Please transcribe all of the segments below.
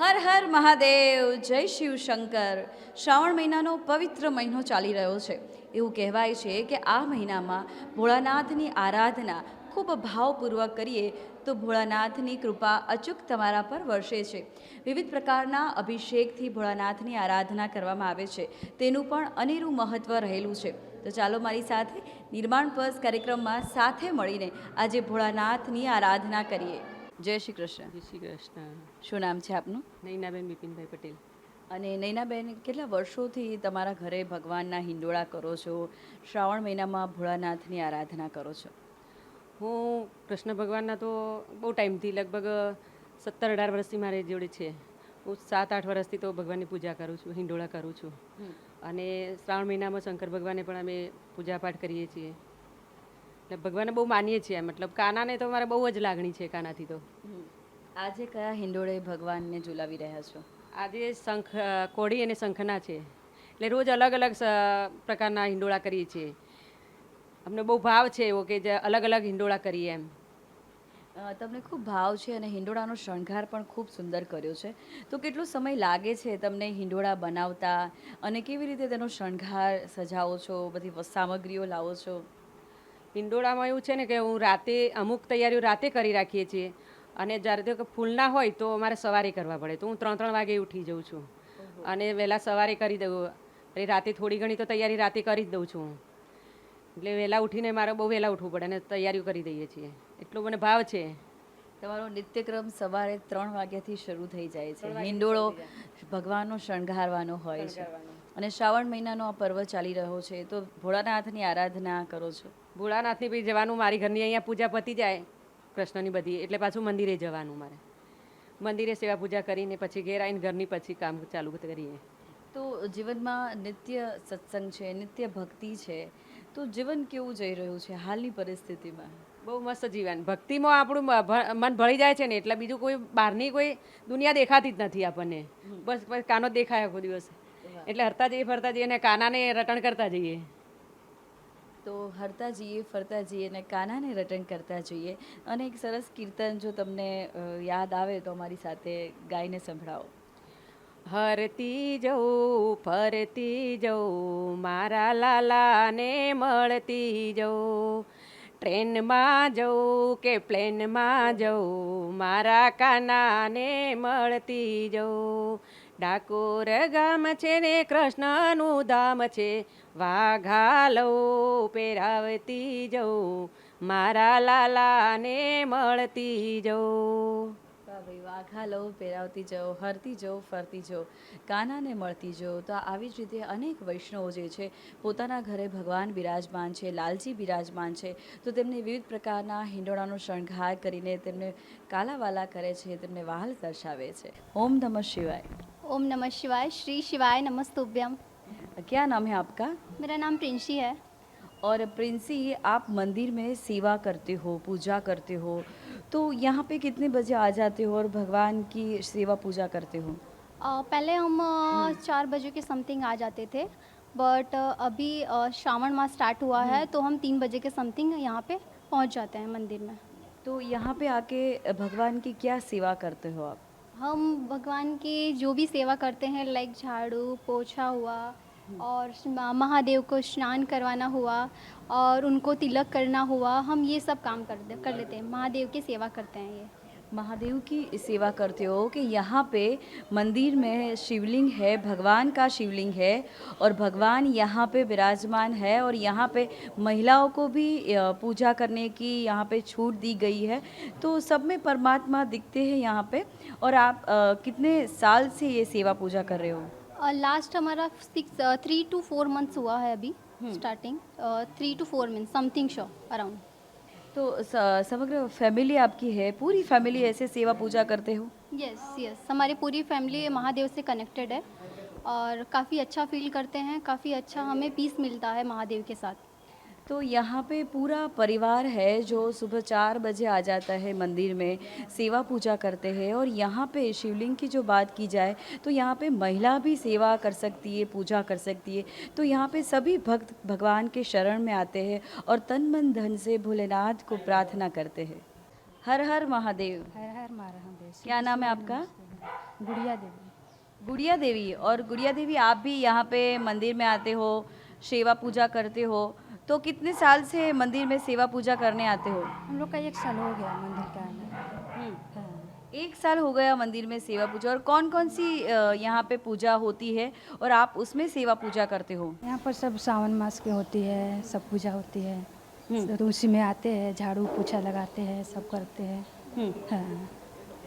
હર હર મહાદેવ, જય શિવ શંકર. શ્રાવણ મહિનાનો પવિત્ર મહિનો ચાલી રહ્યો છે. એવું કહેવાય છે કે આ મહિનામાં ભોળાનાથની આરાધના ખૂબ ભાવપૂર્વક કરીએ તો ભોળાનાથની કૃપા અચૂક તમારા પર વર્ષે છે. વિવિધ પ્રકારના અભિષેકથી ભોળાનાથની આરાધના કરવામાં આવે છે. તેનું પણ અનેરું મહત્ત્વ રહેલું છે. તો ચાલો મારી સાથે નિર્માણ પર્સ કાર્યક્રમમાં સાથે મળીને આજે ભોળાનાથની આરાધના કરીએ. જય શ્રી કૃષ્ણ. જય શ્રી કૃષ્ણ. શું નામ છે આપનું? નૈનાબેન બિપિનભાઈ પટેલ. અને નૈનાબેન કેટલા વર્ષોથી તમારા ઘરે ભગવાનના હિંડોળા કરો છો? શ્રાવણ મહિનામાં ભોળાનાથની આરાધના કરો છો? હું કૃષ્ણ ભગવાનના તો બહુ ટાઈમથી લગભગ સત્તર અઢાર વર્ષથી મારે જોડે છે. હું સાત આઠ વર્ષથી તો ભગવાનની પૂજા કરું છું હિંડોળા કરું છું. અને શ્રાવણ મહિનામાં શંકર ભગવાનને પણ અમે પૂજાપાઠ કરીએ છીએ. એટલે ભગવાનને બહુ માનીએ છીએ મતલબ કાનાને તો મારે બહુ જ લાગણી છે કાનાથી તો. આજે કયા હિંડોળે ભગવાનને ઝુલાવી રહ્યા છો? આજે શંખ કોળી અને શંખના છે. એટલે રોજ અલગ અલગ પ્રકારના હિંડોળા કરીએ છીએ. અમને બહુ ભાવ છે એવો કે જે અલગ અલગ હિંડોળા કરીએ એમ. તમને ખૂબ ભાવ છે અને હિંડોળાનો શણગાર પણ ખૂબ સુંદર કર્યો છે. તો કેટલો સમય લાગે છે તમને હિંડોળા બનાવતા? અને કેવી રીતે તેનો શણગાર સજાવો છો? બધી સામગ્રીઓ લાવો છો? હિંડોળામાં એવું છે ને કે હું રાતે અમુક તૈયારીઓ રાતે કરી રાખીએ છીએ. અને જ્યારે તો કે ફૂલના હોય તો મારે સવારે કરવા પડે. તો હું ત્રણ ત્રણ વાગે ઉઠી જાઉં છું. અને વહેલા સવારે કરી દઉં. પછી રાતે થોડી ઘણી તો તૈયારી રાતે કરી જ દઉં છું. એટલે વહેલા ઉઠીને મારે બહુ વહેલા ઉઠવું પડે અને તૈયારીઓ કરી દઈએ છીએ. એટલો મને ભાવ છે. તમારો નિત્યક્રમ સવારે ત્રણ વાગ્યાથી શરૂ થઈ જાય છે. હિંડોળો ભગવાનનો શણગારવાનો હોય છે. અને શ્રાવણ મહિનાનો આ પર્વ ચાલી રહ્યો છે. તો ભોળાનાથની આરાધના કરો છો. ભોળાનાથની બી જવાનું મારી ઘરની અહીંયા પૂજા પતી જાય કૃષ્ણની બધી એટલે પાછું મંદિરે જવાનું મારે. મંદિરે સેવા પૂજા કરીને પછી ઘેર આવીને ઘરની પછી કામ ચાલુ કરીએ. તો જીવનમાં નિત્ય સત્સંગ છે નિત્ય ભક્તિ છે તો જીવન કેવું જઈ રહ્યું છે હાલની પરિસ્થિતિમાં? બહુ મસ્ત જીવન. ભક્તિમાં આપણું મન ભળી જાય છે ને એટલે બીજું કોઈ બહારની કોઈ દુનિયા દેખાતી જ નથી આપણને. બસ કાનો દેખાય આખો દિવસ. એટલે હરતા જઈએ ફરતા જઈએ અને કાનાને રટણ કરતા જઈએ. તો હરતા જઈએ, ફરતા જઈએ અને કાનાને રટણ કરતા જઈએ. અને એક સરસ કીર્તન જો તમને યાદ આવે તો અમારી સાથે ગાઈને સંભળાવો. હરતી જવું ફરતી જવું મારા લાલાને મળતી જવું ટ્રેનમાં જવું કે પ્લેનમાં જવું મારા કાનાને મળતી જવું ડાકોર ગામ છે ને, કૃષ્ણનું ધામ છે. વાઘાલો પહેરાવતી જવું મારા લાલાને મળતી જવું ભાઈ વાઘા લઉં પહેરાવતી જાઓ હરતી જાઓ ફરતી જાઓ કાનાને મળતી જાઓ તો આવી જ રીતે અનેક વૈષ્ણવો જે છે, પોતાના ઘરે ભગવાન બિરાજમાન છે, લાલજી બિરાજમાન છે. તો તેમને વિવિધ પ્રકારના હિંડોળાનો શણગાર કરીને તેમને કાલાવાલા કરે છે, તેમને વાલ દર્શાવે છે. ઓમ નમઃ શિવાય. ओम नमः शिवाय श्री शिवाय नमस्तुभ्यम। क्या नाम है आपका? मेरा नाम प्रिंसी है। और प्रिंसी आप मंदिर में सेवा करते हो पूजा करते हो तो यहाँ पे कितने बजे आ जाते हो और भगवान की सेवा पूजा करते हो? अ, पहले हम चार बजे के समथिंग आ जाते थे बट अभी श्रावण मास स्टार्ट हुआ है तो हम तीन बजे के समथिंग यहाँ पे पहुँच जाते हैं मंदिर में। तो यहाँ पे आके भगवान की क्या सेवा करते हो आप? हम भगवान की जो भी सेवा करते हैं लाइक झाड़ू, पोछा हुआ और महादेव को स्नान करवाना हुआ और उनको तिलक करना हुआ, हम ये सब काम कर कर लेते हैं। महादेव की सेवा करते हैं ये। महादेव की सेवा करते हो कि यहाँ पे मंदिर में शिवलिंग है भगवान का शिवलिंग है और भगवान यहाँ पे विराजमान है और यहाँ पे महिलाओं को भी पूजा करने की यहाँ पे छूट दी गई है। तो सब में परमात्मा दिखते हैं यहाँ पे और आप अ, कितने साल से ये सेवा पूजा कर रहे हो? लास्ट हमारा six three two four months हुआ है अभी starting three two four month something show around तो समग्र फैमिली आपकी है? पूरी फैमिली ऐसे सेवा पूजा करते हो? यस यस हमारी पूरी फैमिली महादेव से कनेक्टेड है और काफ़ी अच्छा फील करते हैं, काफ़ी अच्छा हमें पीस मिलता है महादेव के साथ। तो यहाँ पे पूरा परिवार है जो सुबह चार बजे आ जाता है मंदिर में सेवा पूजा करते हैं और यहाँ पे शिवलिंग की जो बात की जाए तो यहाँ पे महिला भी सेवा कर सकती है पूजा कर सकती है। तो यहाँ पे सभी भक्त भगवान के शरण में आते हैं और तन मन धन से भोलेनाथ को प्रार्थना करते हैं। हर हर महादेव। हर हर महादेव। क्या नाम है आपका? गुड़िया देवी। गुड़िया देवी। और गुड़िया देवी आप भी यहाँ पे मंदिर में आते हो सेवा पूजा करते हो तो कितने साल से मंदिर में सेवा पूजा करने आते हो? हम लोग का एक साल हो गया मंदिर का आने। हाँ। एक साल हो गया मंदिर में सेवा पूजा और कौन कौन सी यहाँ पे पूजा होती है और आप उसमें सेवा पूजा करते हो? यहाँ पर सब सावन मास की होती है सब पूजा होती है। तो उसी में आते हैं झाड़ू पोछा लगाते हैं सब करते हैं। हाँ।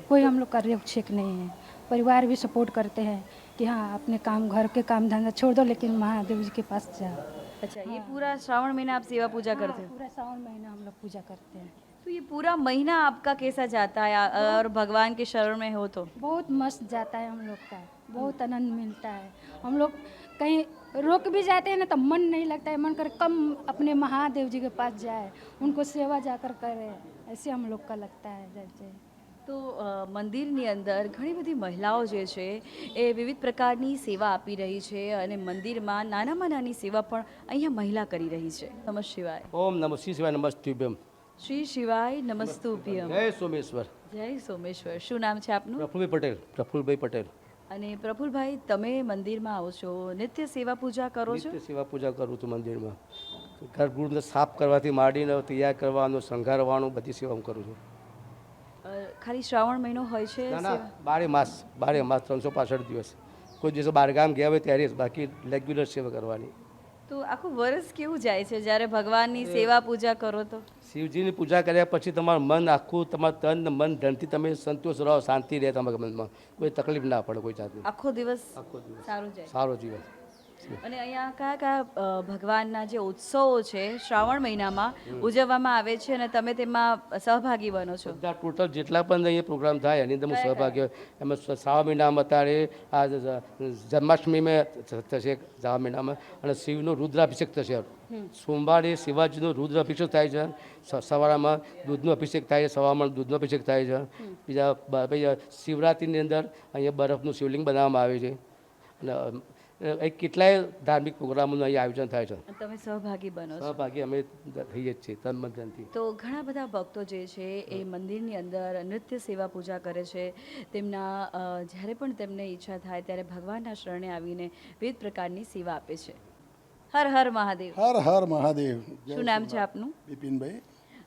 कोई हम लोग का रेप नहीं है। परिवार भी सपोर्ट करते हैं कि हाँ अपने काम घर के काम धंधा छोड़ दो लेकिन महादेव जी के पास जाओ। अच्छा ये पूरा श्रावण महीना आप सेवा पूजा करते हो? पूरा सावन महीना हम लोग पूजा करते हैं। तो ये पूरा महीना आपका कैसा जाता है? और भगवान के शरण में हो तो? बहुत मस्त जाता है हम लोग का। बहुत आनंद मिलता है। हम लोग कहीं रुक भी जाते हैं ना तो मन नहीं लगता है। मन कर कम अपने महादेव जी के पास जाए। उनको सेवा जाकर करें। ऐसे हम लोग का लगता है जैसे તો મંદિરની અંદર ઘણી બધી મહિલાઓ જે છે એ વિવિધ પ્રકારની સેવા આપી રહી છે અને મંદિરમાં નાનામાં નાની સેવા પણ અહીંયા મહિલા કરી રહી છે. નમઃ શિવાય ઓમ નમઃ. શ્રી શિવાય નમસ્તુભ્યમ. શ્રી શિવાય નમસ્તુભ્યમ. જય સોમેશ્વર. જય સોમેશ્વર. શું નામ છે આપનું? પ્રફુલભાઈ પટેલ. પ્રફુલભાઈ પટેલ. અને પ્રફુલભાઈ તમે મંદિરમાં આવો છો. નિત્ય સેવા પૂજા કરો છો? નિત્ય સેવા પૂજા કરું છું મંદિરમાં. ગર્ભગૃહને સાફ કરવાથી માંડીને તૈયાર કરવાનું શણગારવાનું બધી સેવા હું કરું છું. ખાલી શ્રાવણ મહિનો હોય છે ના ના બારે માસ બારે માસ ત્રણસો પાસઠ દિવસ. કોઈ દિવસ બહારગામ ગયા હોય ત્યારે બાકી રેગ્યુલર સેવા કરવાની. તો આખું વર્ષ કેવું જાય છે જ્યારે ભગવાનની સેવા પૂજા કરો તો? શિવજીની પૂજા કર્યા પછી તમારું મન આખું તમારું તન મન ધનથી તમે સંતોષ રહો શાંતિ રહે તમારા મનમાં. કોઈ તકલીફ ના પડે કોઈ જાતની. આખો દિવસ આખો દિવસ. સારું જાય. સારો જીવન. અને અહીંયા કયા કયા ભગવાનના જે ઉત્સવો છે શ્રાવણ મહિનામાં ઉજવવામાં આવે છે અને તમે તેમાં સહભાગી બનો છો? બધા ટોટલ જેટલા પણ અહીંયા પ્રોગ્રામ થાય એની અંદર હું સહભાગી એમાં શ્રાવણ મહિનામાં અત્યારે આ જન્માષ્ટમીમાં થશે શ્રાવણ મહિનામાં અને શિવનો રુદ્રાભિષેક થશે. સોમવારે શિવાજીનો રુદ્રાભિષેક થાય છે. સવારમાં દૂધનો અભિષેક થાય છે. સવારમાં દૂધનો અભિષેક થાય છે. બીજા શિવરાત્રિની અંદર અહીંયા બરફનું શિવલિંગ બનાવવામાં આવે છે. અને કેટલાય ધાર્મિક પ્રોગ્રામોનું અહીં આયોજન થાય છે. તમે સહભાગી બનો સહભાગી અમે થઈએ જ છીએ તન મન તો ઘણા બધા ભક્તો જે છે એ મંદિરની અંદર નૃત્ય સેવા પૂજા કરે છે. તેમના જ્યારે પણ તેમને ઈચ્છા થાય ત્યારે ભગવાનના શરણે આવીને વિવિધ પ્રકારની સેવા આપે છે. હર હર મહાદેવ. હર હર મહાદેવ. શું નામ છે આપનું? બિપિનભાઈ.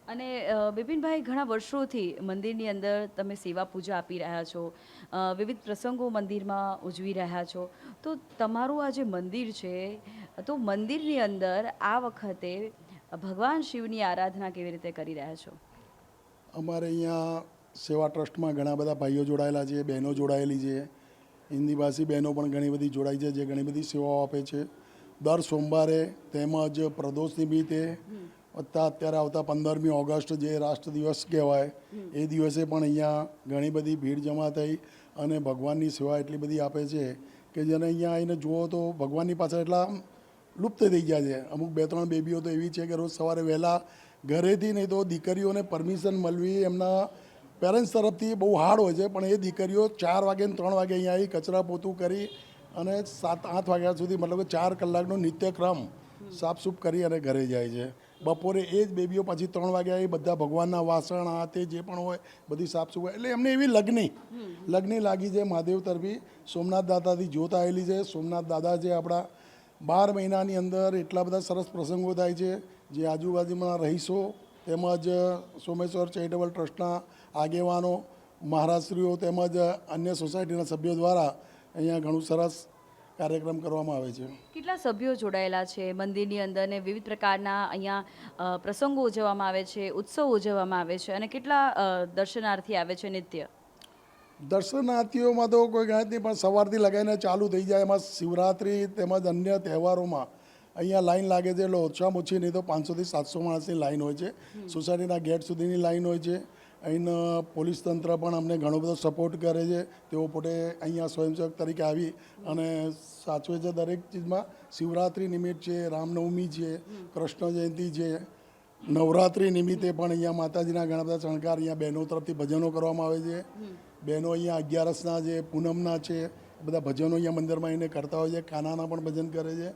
અને બિપિનભાઈ ઘણા વર્ષોથી મંદિરની અંદર તમે સેવા પૂજા આપી રહ્યા છો વિવિધ પ્રસંગો મંદિરમાં ઉજવી રહ્યા છો. તો તમારું આ જે મંદિર છે તો મંદિરની અંદર આ વખતે ભગવાન શિવની આરાધના કેવી રીતે કરી રહ્યા છો? અમારે અહીંયા સેવા ટ્રસ્ટમાં ઘણા બધા ભાઈઓ જોડાયેલા છે બહેનો જોડાયેલી છે. હિન્દી ભાષી બહેનો પણ ઘણી બધી જોડાઈ છે જે ઘણી બધી સેવાઓ આપે છે. દર સોમવારે તેમજ પ્રદોષ નિમિત્તે વત્તા અત્યારે આવતા પંદરમી ઓગસ્ટ જે રાષ્ટ્ર દિવસ કહેવાય, એ દિવસે પણ અહીંયા ઘણી બધી ભીડ જમા થઈ અને ભગવાનની સેવા એટલી બધી આપે છે કે જેને અહીંયા આવીને જુઓ તો ભગવાનની પાછળ એટલા લુપ્ત થઈ ગયા છે. અમુક બે ત્રણ બેબીઓ તો એવી છે કે રોજ સવારે વહેલા ઘરેથી નહીં તો દીકરીઓને પરમિશન મળવી એમના પેરેન્ટ્સ તરફથી બહુ હાર્ડ હોય છે, પણ એ દીકરીઓ ચાર વાગે ને ત્રણ વાગે અહીંયા આવી કચરા પોતું કરી અને સાત, આઠ વાગ્યા સુધી મતલબ કે ચાર કલાકનો નિત્યક્રમ સાફસૂફ કરી અને ઘરે જાય છે. બપોરે એ જ બેબીઓ પછી ત્રણ વાગ્યા એ બધા ભગવાનના વાસણ, આ તે જે પણ હોય, બધી સાફ હોય એટલે એમને એવી લગ્ની. લગ્ની લાગી છે મહાદેવ તરફી. સોમનાથ દાદાથી જોત આવેલી છે. સોમનાથ દાદા જે આપણા બાર મહિનાની અંદર એટલા બધા સરસ પ્રસંગો થાય છે. જે આજુબાજુમાં રહીશો, તેમજ સોમેશ્વર ચેરિટેબલ ટ્રસ્ટના આગેવાનો, મહારાજશ્રીઓ, તેમજ અન્ય સોસાયટીના સભ્યો દ્વારા અહીંયા ઘણું સરસ કાર્યક્રમ કરવામાં આવે છે. કેટલા સભ્યો જોડાયેલા છે? મંદિરની અંદર ને વિવિધ પ્રકારના અહીંયા પ્રસંગો ઉજવવામાં આવે છે ઉત્સવ ઉજવવામાં આવે છે અને કેટલા દર્શનાર્થી આવે છે નિત્ય? દર્શનાર્થીઓમાં તો કોઈ ગણત નહીં પણ સવારથી લગાવીને ચાલુ થઈ જાય. એમાં શિવરાત્રિ તેમજ અન્ય તહેવારોમાં અહીંયા લાઈન લાગે છે એટલે ઓછામાં ઓછી નહીં તો પાંચસોથી સાતસો માણસની લાઈન હોય છે. સોસાયટીના ગેટ સુધીની લાઈન હોય છે. અહીંના પોલીસ તંત્ર પણ અમને ઘણો બધો સપોર્ટ કરે છે. તેઓ પોતે અહીંયા સ્વયંસેવક તરીકે આવી અને સાચવે છે દરેક ચીજમાં. શિવરાત્રિ નિમિત્ત છે, રામનવમી છે, કૃષ્ણ જયંતિ છે, નવરાત્રિ નિમિત્તે પણ અહીંયા માતાજીના ઘણા બધા શણગાર અહીંયા બહેનો તરફથી ભજનો કરવામાં આવે છે. બહેનો અહીંયા અગિયારસના છે, પૂનમના છે, બધા ભજનો અહીંયા મંદિરમાં આવીને કરતા હોય છે. કાનાના પણ ભજન કરે છે,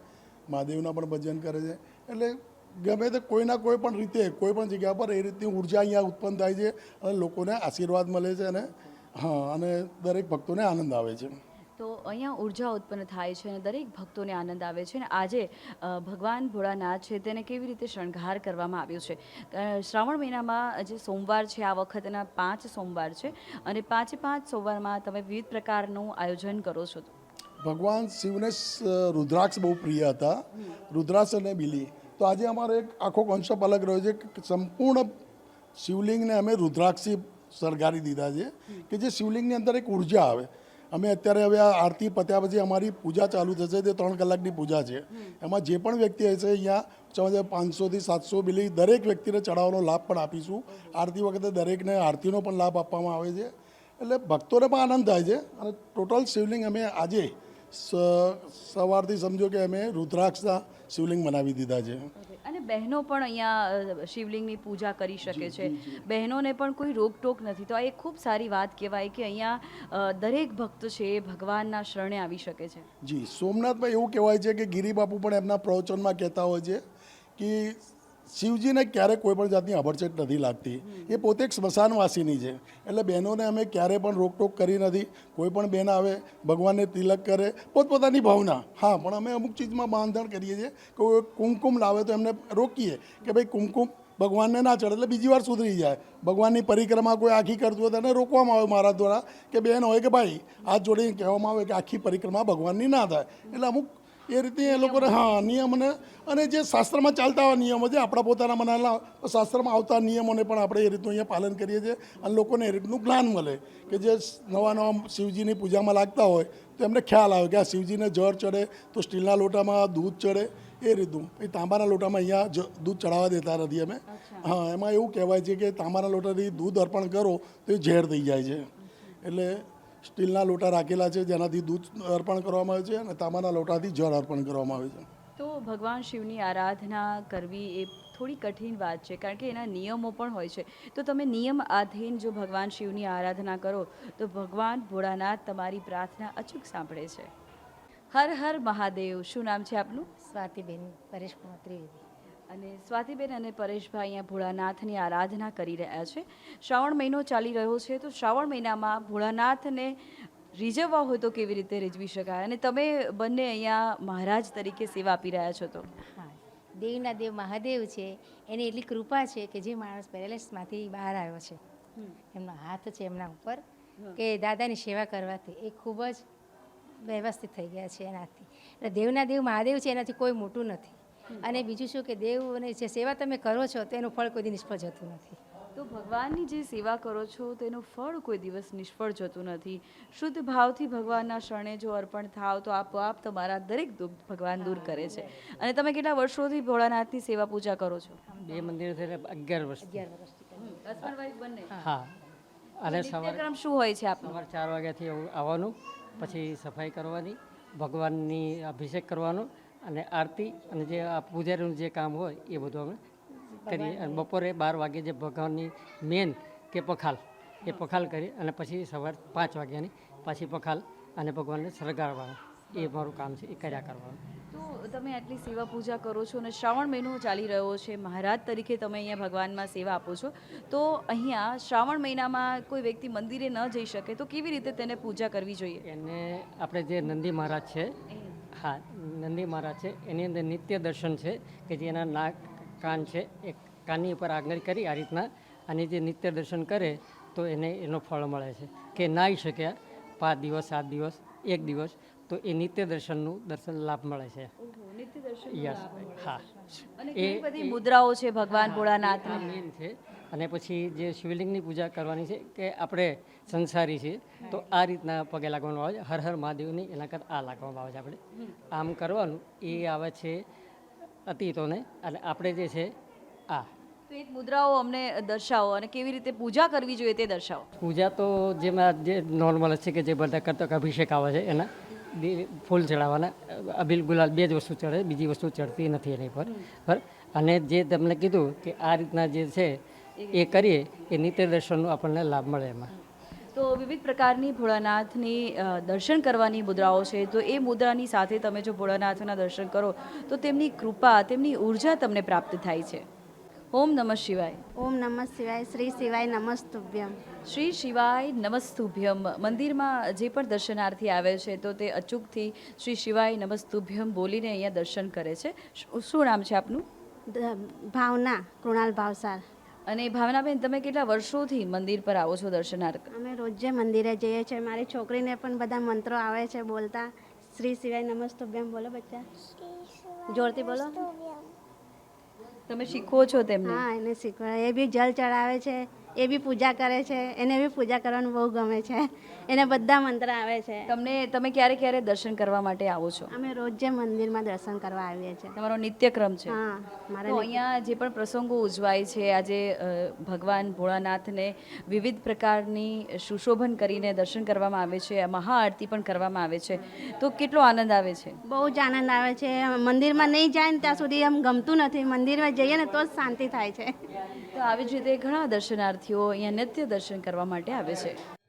મહાદેવના પણ ભજન કરે છે. એટલે ગમે તે કોઈના કોઈ પણ રીતે કોઈ પણ જગ્યા પર એ રીતની ઊર્જા અહીંયા ઉત્પન્ન થાય છે અને લોકોને આશીર્વાદ મળે છે અને હા અને દરેક ભક્તોને આનંદ આવે છે. તો અહીંયા ઊર્જા ઉત્પન્ન થાય છે અને દરેક ભક્તોને આનંદ આવે છે અને આજે ભગવાન ભોળાનાથ છે તેને કેવી રીતે શણગાર કરવામાં આવ્યો છે? શ્રાવણ મહિનામાં જે સોમવાર છે આ વખતના પાંચ સોમવાર છે અને પાંચે પાંચ સોમવારમાં તમે વિવિધ પ્રકારનું આયોજન કરો છો? ભગવાન શિવને રુદ્રાક્ષ બહુ પ્રિય હતા. રુદ્રાક્ષ અને બિલી. તો આજે અમારો એક આખો કોન્સેપ્ટ અલગ રહ્યો છે કે સંપૂર્ણ શિવલિંગને અમે રુદ્રાક્ષી સળગાવી દીધા છે કે જે શિવલિંગની અંદર એક ઊર્જા આવે. અમે અત્યારે હવે આ આરતી પત્યા પછી અમારી પૂજા ચાલુ થશે તે ત્રણ કલાકની પૂજા છે. એમાં જે પણ વ્યક્તિ હશે અહીંયા સમજો પાંચસોથી સાતસો બિલી દરેક વ્યક્તિને ચડાવવાનો લાભ પણ આપીશું. આરતી વખતે દરેકને આરતીનો પણ લાભ આપવામાં આવે છે. એટલે ભક્તોને પણ આનંદ થાય છે અને ટોટલ શિવલિંગ અમે આજે સવારથી સમજો કે અમે રુદ્રાક્ષના શિવલિંગ બનાવી દીધા છે. અને બહેનો પણ અહીંયા શિવલિંગની પૂજા કરી શકે છે. બહેનોને પણ કોઈ રોકટોક નથી. તો આ એક ખૂબ સારી વાત કહેવાય કે અહીંયા દરેક ભક્ત છે એ ભગવાનના શરણે આવી શકે છે. જી સોમનાથમાં એવું કહેવાય છે કે ગિરિબાપુ પણ એમના પ્રવચનમાં કહેતા હોય છે કે શિવજીને ક્યારેય કોઈ પણ જાતની અભરચેટ નથી લાગતી. એ પોતે એક સ્મશાનવાસીની છે. એટલે બહેનોને અમે ક્યારેય પણ રોકટોક કરી નથી. કોઈ પણ બેન આવે, ભગવાનને તિલક કરે, પોતપોતાની ભાવના. હા, પણ અમે અમુક ચીજમાં બાંધણ કરીએ છીએ કોઈ કુમકુમ લાવે તો એમને રોકીએ કે ભાઈ કુમકુમ ભગવાનને ના ચડે એટલે બીજી વાર સુધરી જાય. ભગવાનની પરિક્રમા કોઈ આખી કરતું હોય તેને રોકવામાં આવે મારા દ્વારા કે બેન હોય કે ભાઈ, હાથ જોડીને કહેવામાં આવે કે આખી પરિક્રમા ભગવાનની ના થાય. એટલે અમુક એ રીતે એ લોકોને હા નિયમને અને જે શાસ્ત્રમાં ચાલતા નિયમો છે આપણા પોતાના બનાવેલા શાસ્ત્રમાં આવતા નિયમોને પણ આપણે એ રીતનું અહીંયા પાલન કરીએ છીએ અને લોકોને એ રીતનું જ્ઞાન મળે કે જે નવા નવા શિવજીની પૂજામાં લાગતા હોય તો એમને ખ્યાલ આવે કે આ શિવજીને જળ ચડે તો સ્ટીલના લોટામાં દૂધ ચડે એ રીતનું. એ તાંબાના લોટામાં અહીંયા દૂધ ચડાવવા દેતા નથી અમે. હા એમાં એવું કહેવાય છે કે તાંબાના લોટાથી દૂધ અર્પણ કરો તો એ ઝેર થઈ જાય છે. એટલે સ્ટીલના લોટા રાખેલા છે જેનાથી દૂધ અર્પણ કરવામાં આવે છે અને તાંબાના લોટાથી જળ અર્પણ કરવામાં આવે છે. તો ભગવાન શિવની આરાધના કરવી એ થોડી કઠિન વાત છે કારણ કે એના નિયમો પણ હોય છે. તો તમે નિયમ આધીન જો ભગવાન શિવની આરાધના કરો તો ભગવાન ભોળાનાથ તમારી પ્રાર્થના અચૂક સાંભળે છે. હર હર મહાદેવ શું નામ છે આપનું? સ્વાતિબેન પરેશકુમાર ત્રિવેદી. અને સ્વાતિબેન અને પરેશભાઈ અહીંયા ભોળાનાથની આરાધના કરી રહ્યા છે. શ્રાવણ મહિનો ચાલી રહ્યો છે તો શ્રાવણ મહિનામાં ભોળાનાથને રીઝવવા હોય તો કેવી રીતે રીઝવી શકાય? અને તમે બંને અહીંયા મહારાજ તરીકે સેવા આપી રહ્યા છો તો? હા દેવના દેવ મહાદેવ છે એની એટલી કૃપા છે કે જે માણસ પેરેલિસમાંથી બહાર આવ્યો છે. એમનો હાથ છે એમના ઉપર કે દાદાની સેવા કરવાથી. એ ખૂબ જ વ્યવસ્થિત થઈ ગયા છે એનાથી. એટલે દેવના દેવ મહાદેવ છે એનાથી કોઈ મોટું નથી. અને બીજું શું કે દેવને જે સેવા તમે કરો છો તો એનું ફળ કોઈ દી નિષ્ફળ જતું નથી. તો ભગવાનની જે સેવા કરો છો તેનું ફળ કોઈ દિવસ નિષ્ફળ જતું નથી. શુદ્ધ ભાવથી ભગવાનના શરણે જો અર્પણ થાવ તો આપોઆપ તમારા દરેક દુઃખ ભગવાન દૂર કરે છે. અને તમે કેટલા વર્ષોથી ભોળાનાથની સેવા પૂજા કરો છો? બે મંદિર થઈને અગિયાર વર્ષ અગિયાર વર્ષ બંને. હા. અને સવારે શું હોય છે આપનું? સવારે ચાર વાગ્યાથી આવવાનું પછી સફાઈ કરવાની ભગવાનની અભિષેક કરવાનો અને આરતી અને જે આ પૂજારીનું જે કામ હોય એ બધું અમે કરીએ. અને બપોરે બાર વાગે જે ભગવાનની મેન કે પખાલ એ પખાલ કરી અને પછી સવાર પાંચ વાગ્યાની પાછી પખાલ અને ભગવાનને સળગાડવાનું એ મારું કામ છે એ કર્યા કરવાનું. તો તમે આટલી સેવા પૂજા કરો છો અને શ્રાવણ મહિનો ચાલી રહ્યો છે મહારાજ તરીકે તમે અહીંયા ભગવાનમાં સેવા આપો છો. તો અહીંયા શ્રાવણ મહિનામાં કોઈ વ્યક્તિ મંદિરે ન જઈ શકે તો કેવી રીતે તેને પૂજા કરવી જોઈએ? એને આપણે જે નંદી મહારાજ છે હા નંદી મહારાજ છે. એની અંદર નિત્ય દર્શન છે કે જે એના નાક કાન છે એ કાનની ઉપર આગળ કરી આ રીતના અને જે નિત્ય દર્શન કરે તો એને એનો ફળ મળે છે. કે નાહી શક્યા પાંચ દિવસ સાત દિવસ એક દિવસ તો એ નિત્ય દર્શનનું દર્શન લાભ મળે છે. યસ. હા. એ- બધી મુદ્રાઓ છે ભગવાન ભોળાનાથ મેન છે. અને પછી જે શિવલિંગની પૂજા કરવાની છે કે આપણે સંસારી છીએ તો આ રીતના પગે લાગવાનું આવે છે. હર હર મહાદેવની એના કરતાં આ લાગવામાં આવે છે આપણે. આમ કરવાનું એ આવે છે અતીતોને અને આપણે જે છે આ. તો એક મુદ્રાઓ અમને દર્શાવો અને કેવી રીતે પૂજા કરવી જોઈએ તે દર્શાવો. પૂજા તો જેમાં જે નોર્મલ છે કે જે બધા કરતો અભિષેક આવે છે એના ફૂલ ચડાવવાના. અબીલ ગુલાલ બે જ વસ્તુ ચડે બીજી વસ્તુ ચડતી નથી એની પર. પર અને જે તમને કીધું કે આ રીતના જે છે એ કરીએ એ નિત્ય દર્શનનો આપણને લાભ મળે એમાં. તો વિવિધ પ્રકારની ભોળાનાથની દર્શન કરવાની મુદ્રાઓ છે તો એ મુદ્રાની સાથે તમે જો ભોળાનાથના દર્શન કરો તો તેમની કૃપા તેમની ઊર્જા તમને પ્રાપ્ત થાય છે. ઓમ નમઃ શિવાય. ઓમ નમઃ શિવાય શ્રી શિવાય નમસ્તુભ્યમ. શ્રી શિવાય નમસ્તુભ્યમ. મંદિરમાં જે પણ દર્શનાર્થી આવે છે તો તે અચૂકથી શ્રી શિવાય નમસ્તુભ્યમ બોલીને અહીંયા દર્શન કરે છે. શું નામ છે આપનું? ભાવના કૃણાલ ભાવસાર. અને ભાવનાબેન તમે કેટલા વર્ષોથી મંદિર પર આવો છો દર્શનાર્થ? અમે રોજે મંદિરે જઈએ છીએ. મારી છોકરીને પણ બધા મંત્રો આવે છે બોલતા. શ્રી શિવાય નમસ્તુભ્યમ. બોલો બચ્ચા. જોરથી બોલો. તમે શીખવો છો તેમને? હા એને શીખવા એ બી જલ ચડાવે છે. એ બી પૂજા કરે છે એને બી પૂજા કરવાનું બહુ ગમે છે. એને બધા મંત્ર આવે છે. તમને તમે ક્યારે ક્યારે દર્શન કરવા માટે આવો છો? અમે રોજે મંદિરમાં દર્શન કરવા આવીએ છીએ. તમારો નિત્યક્રમ છે. હા મારે અહીંયા જે પણ પ્રસંગો ઉજવાય છે આજે ભગવાન ભોળાનાથને વિવિધ પ્રકારની સુશોભન કરીને દર્શન કરવામાં આવે છે મહાઆરતી પણ કરવામાં આવે છે. તો કેટલો આનંદ આવે છે? બહુ જ આનંદ આવે છે. મંદિરમાં નહીં જાય ને ત્યાં સુધી એમ ગમતું નથી. મંદિરમાં જઈએ ને તો જ શાંતિ થાય છે. તો આવી જ રીતે ઘણા દર્શનાર્થીઓ અહીંયા નિત્ય દર્શન કરવા માટે આવે છે.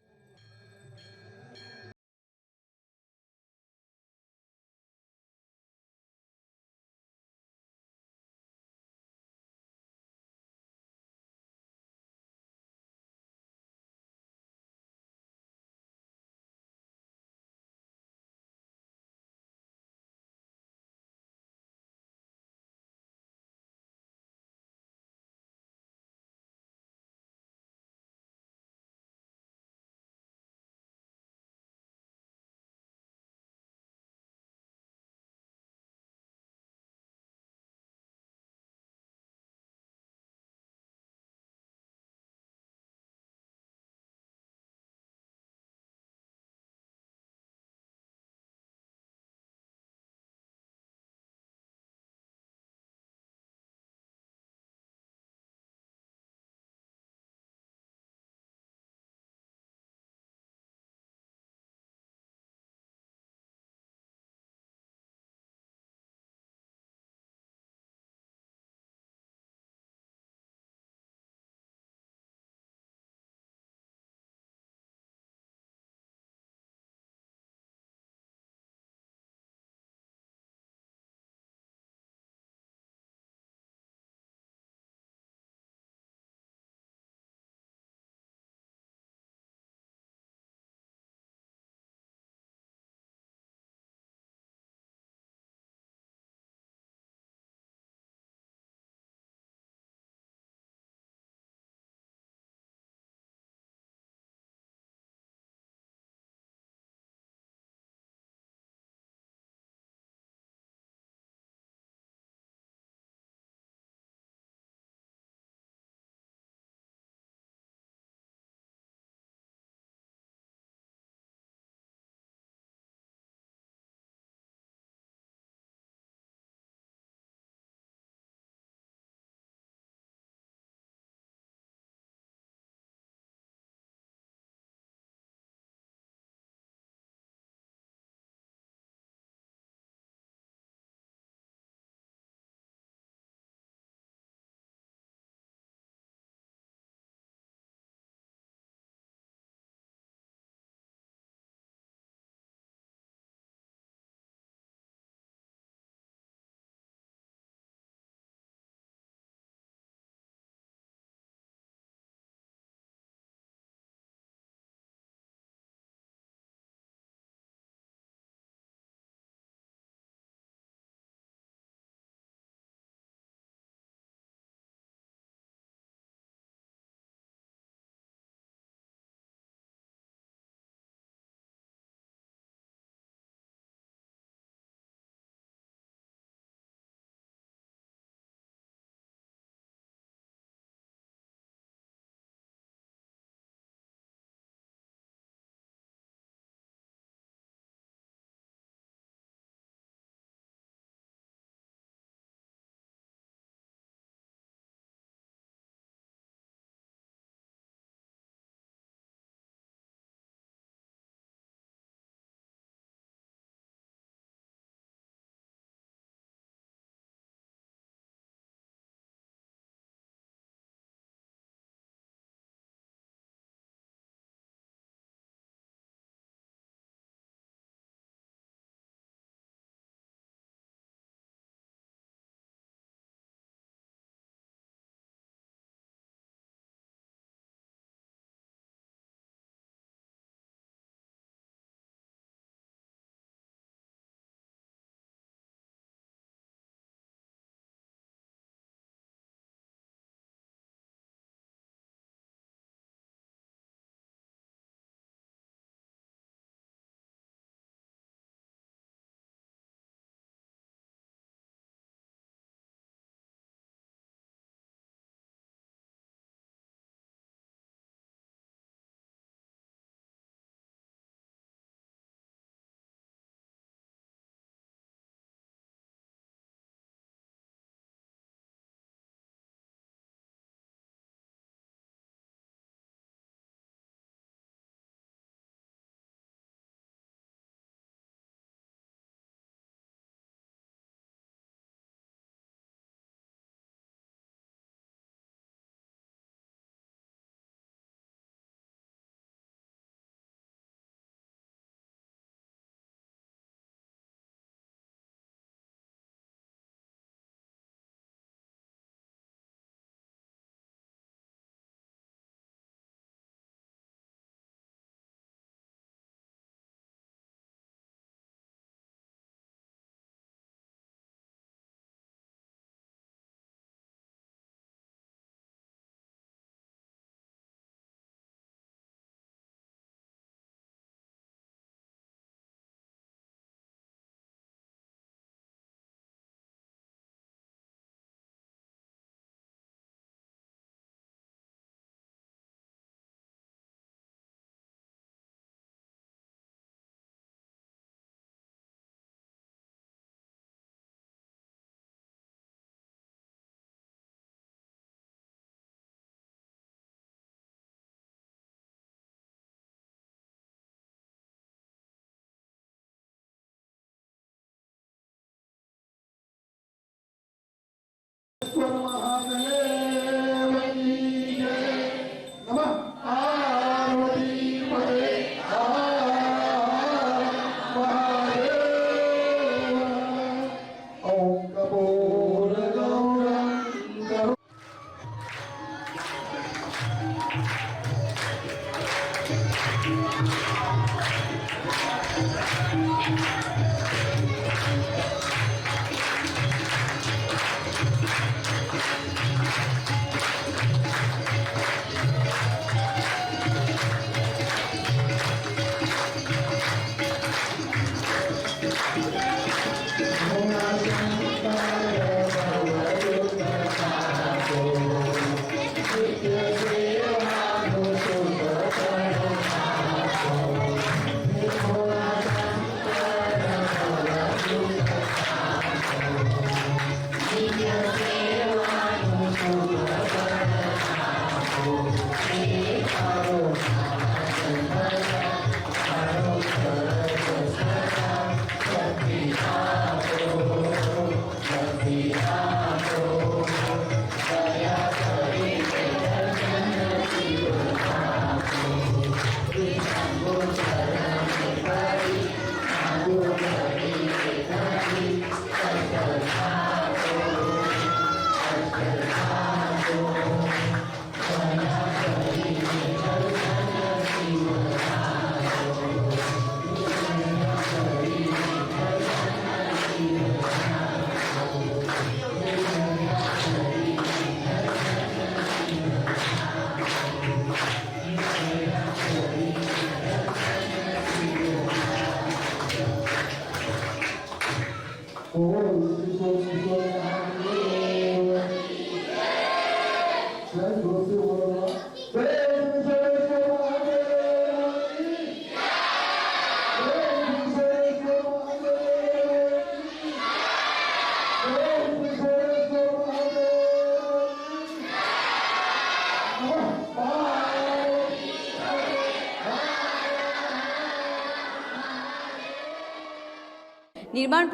નિર્માણ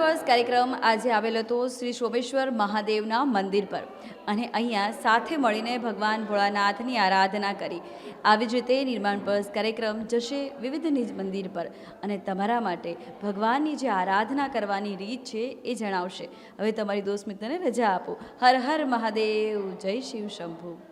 પર્સ કાર્યક્રમ આજે આવેલો હતો શ્રી સોમેશ્વર મહાદેવના મંદિર પર. અને અહીંયા સાથે મળીને ભગવાન ભોળાનાથની આરાધના કરી. આવી જ રીતે નિર્માણ પર્સ કાર્યક્રમ જશે વિવિધ નિજ મંદિર પર. અને તમારા માટે ભગવાનની જે આરાધના કરવાની રીત છે એ જણાવશે. હવે તમારી દોસ્ત મિત્રને રજા આપો. હર હર મહાદેવ. જય શિવ શંભુ.